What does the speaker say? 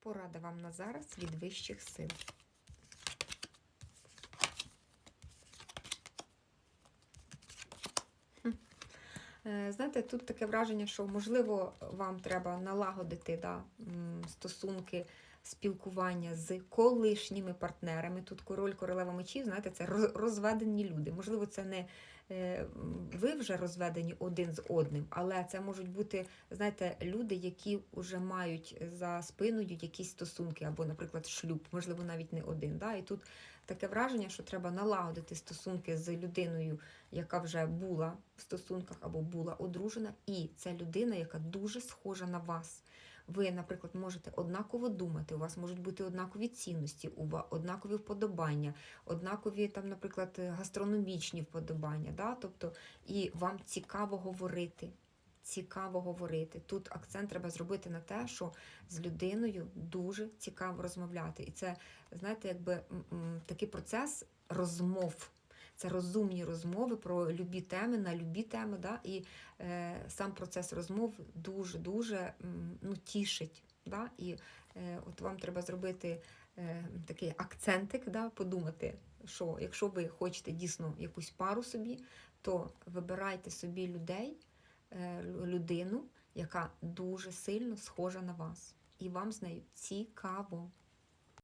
Порада вам на зараз від вищих сил. Е, Знаєте, тут таке враження, що можливо вам треба налагодити да, стосунки спілкування з колишніми партнерами. Тут король королева мечів, знаєте, це роз- розведені люди. Можливо, це не е, ви вже розведені один з одним, але це можуть бути, знаєте, люди, які вже мають за спиною якісь стосунки, або, наприклад, шлюб, можливо, навіть не один. Да? І тут таке враження, що треба налагодити стосунки з людиною, яка вже була в стосунках або була одружена, і це людина, яка дуже схожа на вас. Ви, наприклад, можете однаково думати, у вас можуть бути однакові цінності, однакові вподобання, однакові там, наприклад, гастрономічні вподобання. Да? Тобто, і вам цікаво говорити. Цікаво говорити. Тут акцент треба зробити на те, що з людиною дуже цікаво розмовляти. І це, знаєте, якби такий процес розмов. Це розумні розмови про любі теми на любі теми. Да? І е, сам процес розмов дуже-дуже ну, тішить. Да? І е, от вам треба зробити е, такий акцентик, да? подумати, що якщо ви хочете дійсно якусь пару собі, то вибирайте собі людей, е, людину, яка дуже сильно схожа на вас. І вам з нею цікаво.